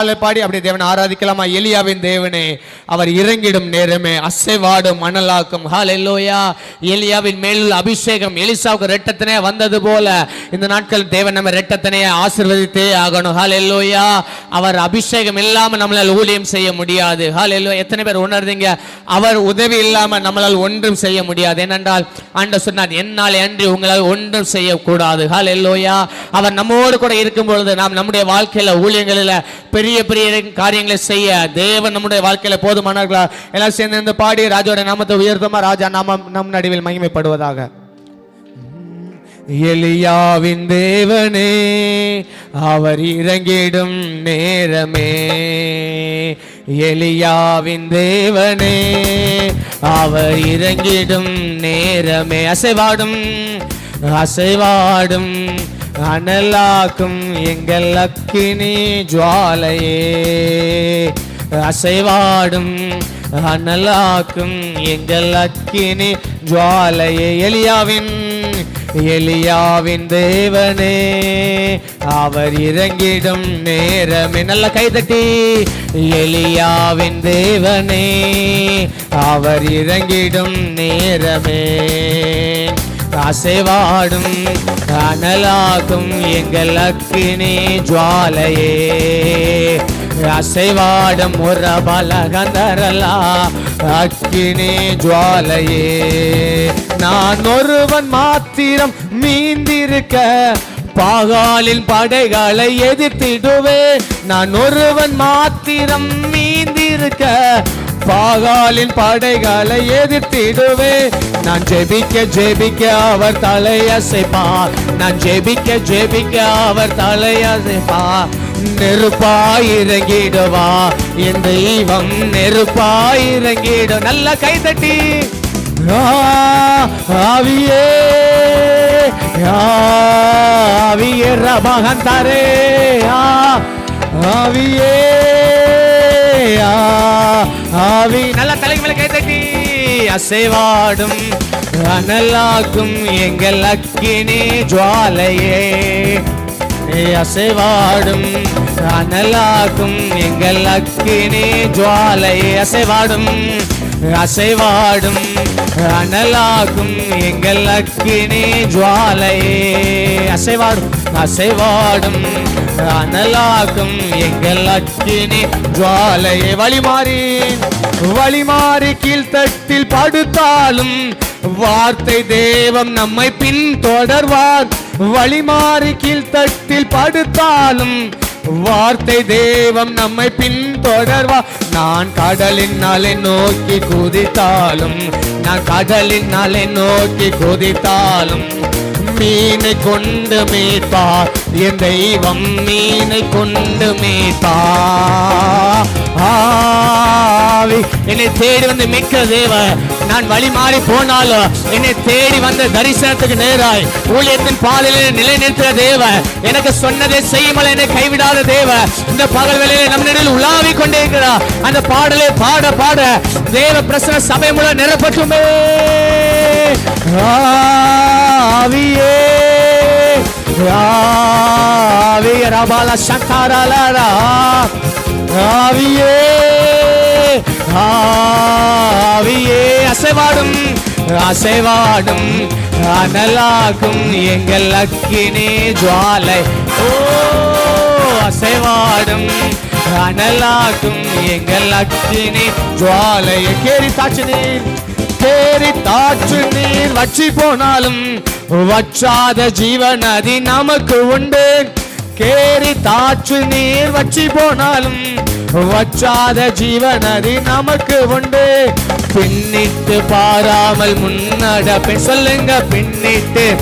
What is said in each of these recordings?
பாடி அப்படி தேவனை ஆராதிக்கலாமா? எலியாவின் தேவனே அவர் இறங்கிடும் நேரமே அசைவாடும் மணலாக்கும். ஹalleluya. எலியாவின் மேல் அபிஷேகம் எலிசாவுக்கு ரெட்டத்தனே வந்தது போல இந்த நாட்கள் தேவன் நம்ம ரெட்டத்தனையே ஆசிர்வதித்தே ஆகணும். ஹalleluya. அவர் அபிஷேகம் இல்லாம நம்மளால் ஊழியம் செய்ய முடியாது. ஹalleluya. எத்தனை பேர் உணர்ந்தீங்க? அவர் உதவி இல்லாம நம்மளால் ஒன்றும் செய்ய முடியாது. ஏனென்றால் ஆண்ட சொன்னார் என்னால் அன்றி உங்களால் ஒன்றும் செய்யக்கூடாது. ஹalleluya. அவர் நம்மோடு கூட இருக்கும் பொழுது நாம் நம்முடைய வாழ்க்கையில ஊழியங்களில் பெரிய பெரிய பெரிய காரியங்களை செய்ய தேவன் நம்முடைய வாழ்க்கையில போதுமானவர்களா? எல்லாம் சேர்ந்து இருந்து பாடி ராஜாவோட நாமத்தை உயர்த்தமா? ராஜா நாமம் நம் நடுவில் மகிமைப்படுவதாக. எலியாவின் தேவனே அவர் இறங்கிடும் நேரமே. எலியாவின் தேவனே அவர் இறங்கிடும் நேரமே. அசைவாடும் அசைவாடும் அனலாக்கும் எங்கள் அக்கினி ஜுவாலையே. அசைவாடும் அனலாக்கும் எங்கள் அக்கினி ஜுவாலையே. எலியாவின் எலியாவின் தேவனே அவர் இறங்கிடும் நேரமே. நல்ல கைதட்டி எலியாவின் தேவனே அவர் இறங்கிடும் நேரமே. அசைவாடும் அனலாகும் எங்கள் அக்கினி ஜுவாலையே. அசைவாடும் ஒரு பலகந்தரலா அக்கினி ஜுவாலையே. நான் ஒருவன் மாத்திரம் மீந்திருக்க பாகாலின் படைகளை எதிர்த்திடுவேன். நான் ஒருவன் மாத்திரம் மீந்திருக்க பாகாலின் படைகளை எதிர்த்திடுவே. நான் ஜெபிக்க ஜெபிக்க அவர் தலையசைப்பார் நான் ஜெபிக்க ஜெபிக்க அவர் தலையசைப்பார் நெருப்பாயிறங்கிடுவா என் தெய்வம் நெருப்பாய் இறங்கிடும். நல்ல கைதட்டி ஆ, ஆவியே ஆவியே ரபகந்தாரே. ஆவியே. ஆ, ஆவி நல்ல தலைக்கு மேல கைத்தட்டி அசைவாடும் அனலாக்கும் எங்கள் அக்கினி ஜுவாலையே. அசைவாடும் அனலாக்கும் எங்கள் அக்கினி ஜுவாலையே. அசைவாடும் அசைவாடும் அனலாக்கும் எங்கள் அக்கினி ஜுவாலையே. அசைவாடும் அசைவாடும் அனலாக்கும் எங்கள் அக்கினி. ஜுவாலையே வழிமாறி வழிமாறி கீழ்த்தட்டில் படுத்தாலும் வார்த்தை தேவம் நம்மை பின் தொடர்வார். வழிமாறி கீழ்த்தட்டில் படுத்தாலும் வார்த்தை தேவம் நம்மை பின் தொடர்வா நான் கடலின் நாளை நோக்கி குதித்தாலும் நான் கடலின் நாளை நோக்கி குதித்தாலும் மீனை கொண்டு மீட்பார் என் தெய்வம் மீனை கொண்டு மீட்பார் ஆவி என்னை தேடி வந்து மிக்க தேவ நான் வழி மாறி போனாலும் என்னை தேடி வந்த தரிசனத்துக்கு நேராய் ஊழியத்தின் பாதையிலே நிலைநிறுத்துற தேவ எனக்கு சொன்னதை செய்யுமல் என்னை கைவிடாத தேவ இந்த பகல் வேளையிலே நம் நிலையில் உலாவிக் கொண்டே இருக்கிறார் அந்த பாடலை பாட பாட தேவ பிரசன சபை மூலம் நிரப்பட்டுமே. ஆவியே ஆவிய ரபால சக்காரலரா ஆவியே. ஆவியே அசைவாடும் அசைவாடும் அனலாகும் எங்கள் அக்கினே ஜுவாலை. ஓ அசைவாடும் அனலாகும் எங்கள் அக்கினே ஜுவாலை. கேரி தாச்சு நீர் கேரி தாச்சு நீர். வச்சி போனாலும் வற்றாத ஜீவநதி நமக்கு உண்டு. கேரி தாச்சு நீர் வச்சி போனாலும் வச்சாத ஜீவனதி நமக்கு உண்டு. பின்னிட்டு பாராமல் முன்னடப்பே. சொல்லுங்க பின்னிட்டு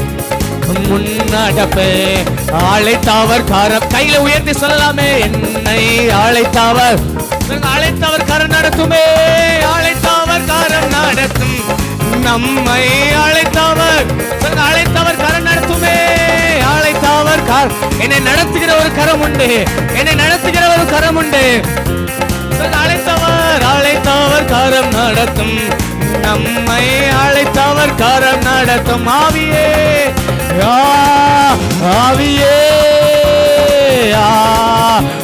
முன்னடப்பே. அழைத்தவர் கரம். கையில உயர்த்தி சொல்லலாமே என்னை அழைத்தவர் அழைத்தவர் கரம் நடத்துமே. அழைத்தவர் காரம் நடத்தும். நம்மை அழைத்தவர் அழைத்தவர் என்னை நடத்துகிற ஒரு கரம் உண்டு. என்னை நடத்துகிற ஒரு கரம் உண்டு. அழைத்தவர் அழைத்தவர் கரம் நடத்தும். நம்மை அழைத்தவர் கரம் நடத்தும். ஆவியே ஆவியே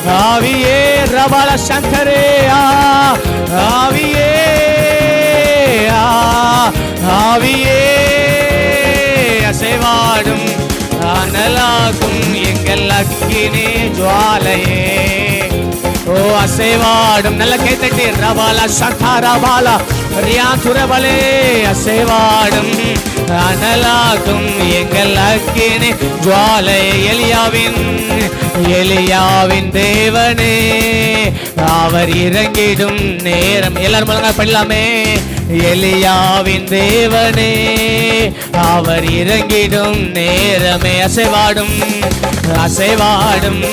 ஆவியே ரபல சங்கரே ஆ, அக்கினி ஜுவாலையே. ஓ அசைவாடும் நல்ல கைத்தட்டி ரபால சகாரபால ரியா துரபலே அசைவாடும் அனலாகும் எங்கள் அக்கினி. ஜுவாலை எலியாவின் எலியாவின் தேவனே. அவர் இறங்கிடும் நேரம். எல்லாரும் பண்ணலாமே எலியாவின் தேவனே. அவர் இறங்கிடும் நேரமே அசைவாடும் அசைவாடும்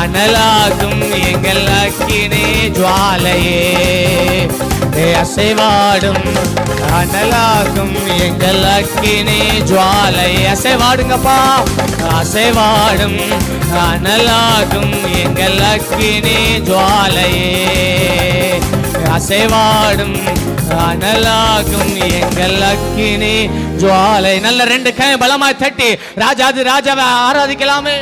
அனலாகும் எங்கள் அக்கினே ஜுவாலையே. அசைவாடும் அனலாகும் எங்கள் அக்கினே ஜுவாலையே. அசைவாடுங்கப்பா. அசைவாடும் அனலாகும் எங்கள் அக்கினே ஜுவாலையே. அசைவாடும் அனலாகும் எங்கள் அக்கினி. ஜுவாலை நல்ல ரெண்டு கை பலமாய் தட்டி. ராஜாதி ராஜாவை ஆராதிக்கலாமே.